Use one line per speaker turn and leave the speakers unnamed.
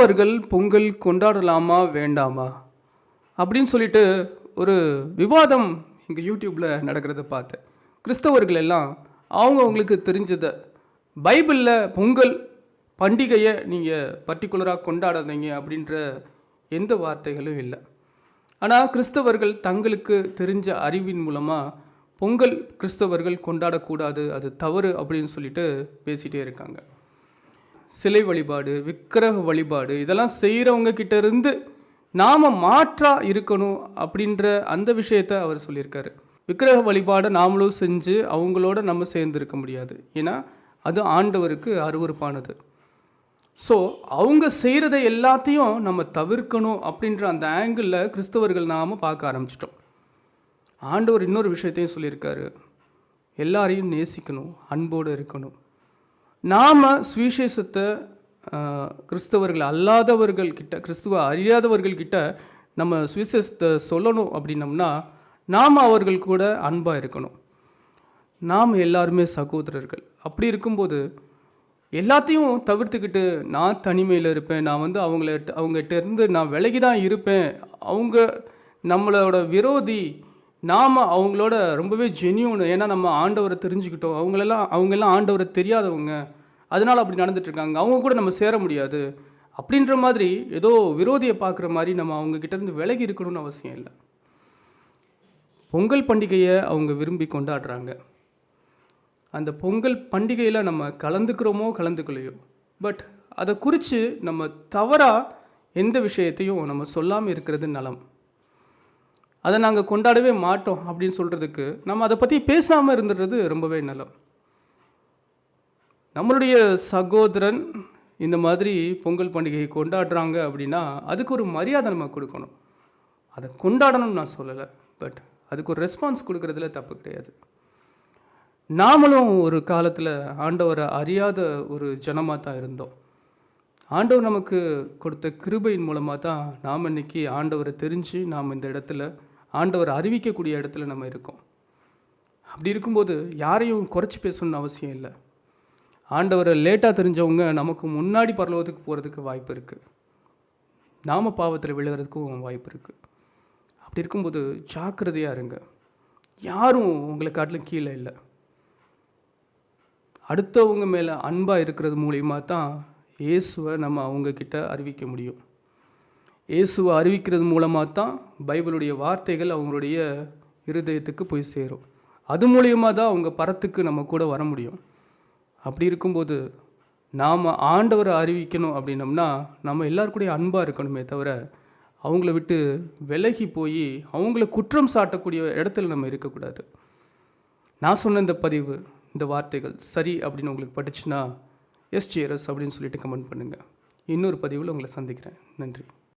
கிறிஸ்தவர்கள் பொங்கல் கொண்டாடலாமா வேண்டாமா? அப்படின்னு சொல்லிட்டு ஒரு விவாதம் இங்கே யூடியூப்பில் நடக்கிறத பார்த்தேன். கிறிஸ்தவர்கள் எல்லாம் அவங்க அவங்களுக்கு தெரிஞ்சதை பைபிளில் பொங்கல் பண்டிகையை நீங்கள் பர்டிகுலராக கொண்டாடாதீங்க அப்படின்ற எந்த வார்த்தைகளும் இல்லை. ஆனால் கிறிஸ்தவர்கள் தங்களுக்கு தெரிஞ்ச அறிவின் மூலமாக பொங்கல் கிறிஸ்தவர்கள் கொண்டாடக்கூடாது அது தவறு அப்படின்னு சொல்லிட்டு பேசிகிட்டே இருக்காங்க. சிலை வழிபாடு விக்கிரக வழிபாடு இதெல்லாம் செய்கிறவங்க கிட்டேருந்து நாம் மாற்றாக இருக்கணும் அப்படின்ற அந்த விஷயத்தை அவர் சொல்லியிருக்காரு. விக்கிரக வழிபாடை நாமளும் செஞ்சு அவங்களோட நம்ம சேர்ந்துருக்க முடியாது. ஏன்னா அது ஆண்டவருக்கு அருவருப்பானது. ஸோ அவங்க செய்கிறத எல்லாத்தையும் நம்ம தவிர்க்கணும் அப்படின்ற அந்த ஆங்கிளில் கிறிஸ்தவர்கள் நாம் பார்க்க ஆரம்பிச்சிட்டோம். ஆண்டவர் இன்னொரு விஷயத்தையும் சொல்லியிருக்காரு. எல்லாரையும் நேசிக்கணும் அன்போடு இருக்கணும். நாம் சுவிசேஷத்தை கிறிஸ்தவர்கள் அல்லாதவர்கள் கிட்ட கிறிஸ்துவ அறியாதவர்கள் கிட்ட நம்ம சுவிசேஷத்தை சொல்லணும் அப்படின்னம்னா நாம் அவர்கள் கூட அன்பாக இருக்கணும். நாம் எல்லாருமே சகோதரர்கள். அப்படி இருக்கும்போது எல்லாத்தையும் தவிர்த்துக்கிட்டு நான் தனிமையில் இருப்பேன் நான் வந்து அவங்கள அவங்ககிட்ட இருந்து நான் விலகி தான் இருப்பேன் அவங்க நம்மளோட விரோதி நாம் அவங்களோட ரொம்பவே ஜென்யூன் ஏன்னா நம்ம ஆண்டவரை தெரிஞ்சுக்கிட்டோம். அவங்களெல்லாம் அவங்கெல்லாம் ஆண்டவரை தெரியாதவங்க. அதனால் அப்படி நடந்துட்டுருக்காங்க. அவங்க கூட நம்ம சேர முடியாது. அப்படின்ற மாதிரி ஏதோ விரோதியை பார்க்குற மாதிரி நம்ம அவங்கக்கிட்டேருந்து விலகி இருக்கணும்னு அவசியம் இல்லை. பொங்கல் பண்டிகையை அவங்க விரும்பி கொண்டாடுறாங்க. அந்த பொங்கல் பண்டிகையில் நம்ம கலந்துக்கிறோமோ கலந்துக்கலையோ. பட் அதை குறித்து நம்ம தவறாக எந்த விஷயத்தையும் நம்ம சொல்லாமல் இருக்கிறது நலம். அதை நாங்கள் கொண்டாடவே மாட்டோம் அப்படின்னு சொல்கிறதுக்கு நம்ம அதை பற்றி பேசாமல் இருந்துடுறது ரொம்பவே நல்லம் நம்மளுடைய சகோதரன் இந்த மாதிரி பொங்கல் பண்டிகையை கொண்டாடுறாங்க அப்படின்னா அதுக்கு ஒரு மரியாதை நம்ம கொடுக்கணும். அதை கொண்டாடணும்னு நான் சொல்லலை பட் அதுக்கு ஒரு ரெஸ்பான்ஸ் கொடுக்குறதுல தப்பு கிடையாது. நாமளும் ஒரு காலத்தில் ஆண்டவரை அறியாத ஒரு ஜனமாக தான் இருந்தோம். ஆண்டவர் நமக்கு கொடுத்த கிருபையின் மூலமாக தான் நாம் இன்றைக்கி ஆண்டவரை தெரிஞ்சு நாம் இந்த இடத்துல ஆண்டவரை அறிவிக்கக்கூடிய இடத்துல நம்ம இருக்கோம். அப்படி இருக்கும்போது யாரையும் குறைச்சி பேசணும்னு அவசியம் இல்லை. ஆண்டவரை லேட்டாக தெரிஞ்சவங்க நமக்கு முன்னாடி பரலோகத்துக்கு போகிறதுக்கு வாய்ப்பு இருக்குது நாம பாவத்தில் விழுகிறதுக்கும் வாய்ப்பு இருக்குது அப்படி இருக்கும்போது ஜாக்கிரதையாக இருங்க. யாரும் உங்களை காட்டிலும் கீழே இல்லை. அடுத்தவங்க மேலே அன்பாக இருக்கிறது மூலியமாக தான் இயேசுவை நம்ம அவங்கக்கிட்ட அறிவிக்க முடியும். இயேசுவை அறிவிக்கிறது மூலமாக தான் பைபிளுடைய வார்த்தைகள் அவங்களுடைய இருதயத்துக்கு போய் சேரும். அது மூலியமாக தான் அவங்க பரத்துக்கு நம்ம கூட வர முடியும். அப்படி இருக்கும்போது நாம் ஆண்டவரை அறிவிக்கணும் அப்படின்னம்னா நம்ம எல்லாருக்கூடிய அன்பாக இருக்கணுமே தவிர அவங்கள விட்டு விலகி போய் அவங்கள குற்றம் சாட்டக்கூடிய இடத்துல நம்ம இருக்கக்கூடாது. நான் சொன்ன இந்த பதிவு இந்த வார்த்தைகள் சரி அப்படின்னு உங்களுக்கு பட்டுச்சுன்னா எஸ் ஜிஆர்எஸ் அப்படின்னு சொல்லிட்டு கமெண்ட் பண்ணுங்கள் இன்னொரு பதிவில் உங்களை சந்திக்கிறேன். நன்றி.